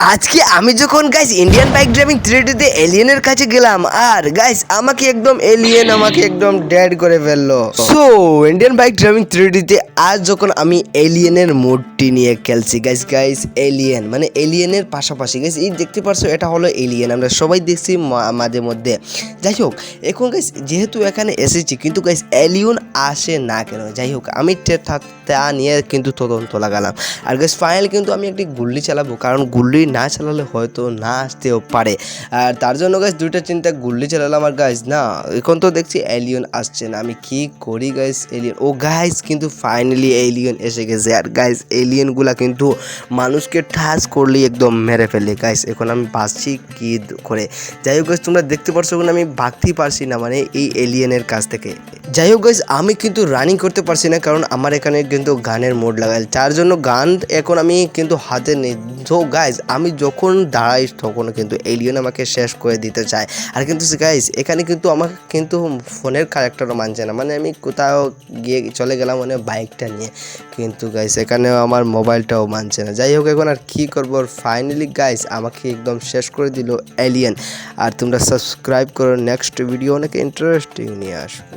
আজকে আমি যখন গাইস ইন্ডিয়ান বাইক ড্রাইভিং থ্রিডিতে এলিয়েনের কাছে গেলাম, আর গাইস আমাকে একদম এলিয়েন আমাকে একদম ড্যাড করে ফেলল। সো ইন্ডিয়ান বাইক ড্রাইভিং থ্রিডিতে আজ যখন আমি এলিয়েনের মোডটি নিয়ে খেলছি গাইস গাইস এলিয়েন মানে এলিয়েনের পাশাপাশি গাইস এই দেখতে পারছ, এটা হলো এলিয়েন আমরা সবাই দেখছি মাঝে মধ্যে। যাই হোক, এখন গাইস যেহেতু এখানে এসেছি, কিন্তু গাইস এলিয়ন আসে না কেন? যাই হোক, আমি তা নিয়ে কিন্তু তদন্ত লাগালাম। আর গাইস ফাইনালি কিন্তু আমি একটি গুল্লি চালাবো, কারণ গুল্লি না চালালে হয়তো না আসতেও পারে। আর তার জন্য গাইস দুইটা চিন্তা গুল্লি চালালাম, আর গাইস না, এখন তো দেখছি এলিয়ন আসছে না, আমি কি করি গাইস এলিয়ন ও গাইস কিন্তু ফাইনালি এলিয়ন এসে গেছে। আর গাইস এলিয়নগুলা কিন্তু মানুষকে ঠাস করলেই একদম মেরে ফেলে। গাইস এখন আমি বাঁচছি কি করে? যাই হোক গাইস তোমরা দেখতে পারছ এখন আমি ভাগতেই পারছি না মানে এই এলিয়েনের কাছ থেকে। যাই হোক গাইস আমি কিন্তু রানিং করতে পারছি না কারণ আমার এখানে কিন্তু গানের মোড লাগাই তার জন্য গান এখন আমি কিন্তু হাতে নেই। তো গাইস আমি যখন দাঁড়াই, তখন কিন্তু এলিয়ন আমাকে শেষ করে দিতে চায়। আর কিন্তু গাইস এখানে কিন্তু আমাকে কিন্তু ফোনের ক্যারেক্টারও মানছে না। মানে আমি কোথাও গিয়ে চলে গেলাম মানে বাইকটা নিয়ে। কিন্তু গাইস এখানেও আমার মোবাইলটাও মানছে না। যাই হোক, এখন আর কী করব? ফাইনালি গাইস আমাকে একদম শেষ করে দিল এলিয়েন আর তোমরা সাবস্ক্রাইব করো। নেক্সট ভিডিও অনেক ইন্টারেস্টিং নিয়ে আসব।